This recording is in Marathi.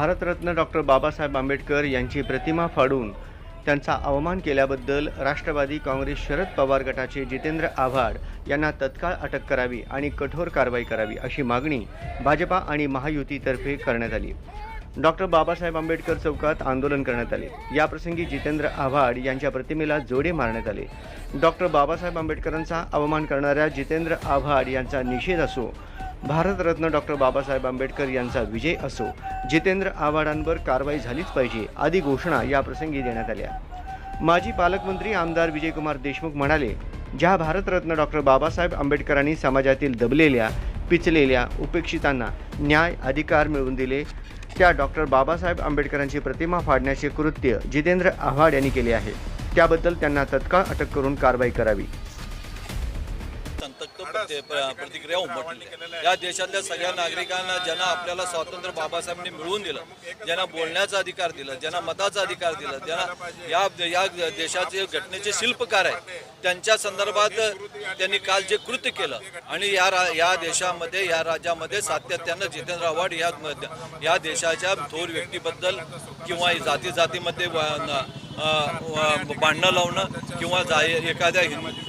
भारतरत्न डॉक्टर बाबासाहेब आंबेडकर यांची प्रतिमा फाडून त्यांचा अवमान केल्याबद्दल राष्ट्रवादी काँग्रेस शरद पवार गटाचे जितेंद्र आव्हाड यांना तत्काळ अटक करावी आणि कठोर कारवाई करावी अशी मागणी भाजपा आणि महायुतीतर्फे करण्यात आली. डॉक्टर बाबासाहेब आंबेडकर चौकात आंदोलन करण्यात आले. याप्रसंगी जितेंद्र आव्हाड यांच्या प्रतिमेला जोडे मारण्यात आले. डॉक्टर बाबासाहेब आंबेडकरांचा अवमान करणाऱ्या जितेंद्र आव्हाड यांचा निषेध असो भारतरत्न डॉक्टर बाबासाहेब आंबेडकर यांचा विजय असो जितेंद्र आव्हाडांवर कारवाई झालीच पाहिजे आदी घोषणा या प्रसंगी देण्यात आल्या. माजी पालकमंत्री आमदार विजयकुमार देशमुख म्हणाले ज्या भारतरत्न डॉक्टर बाबासाहेब आंबेडकरांनी समाजातील दबलेल्या पिचलेल्या उपेक्षितांना न्याय अधिकार मिळवून दिले त्या डॉक्टर बाबासाहेब आंबेडकरांची प्रतिमा फाडण्याचे कृत्य जितेंद्र आव्हाड यांनी केले आहे. त्याबद्दल त्यांना तत्काळ अटक करून कारवाई करावी. संतप्त प्रति- प्र- प्रतिक्रिया उमटली या देशातल्या सगळ्या नागरिकांना ज्यांना आपल्याला स्वातंत्र्य बाबासाहेबांनी मिळवून दिलं ज्यांना बोलण्याचा अधिकार दिला ज्यांना मताचा अधिकार दिला ज्यांना या या देशाचे घटनेचे शिल्पकार आहेत. त्यांच्या संदर्भात त्यांनी काल जे कृत्य केलं आणि या रा या देशामध्ये या राज्यामध्ये सातत्यानं जितेंद्र आव्हाड या या देशाच्या थोर व्यक्तीबद्दल किंवा जाती जातीमध्ये भांडणं लावणं किंवा जा एखाद्या हिं-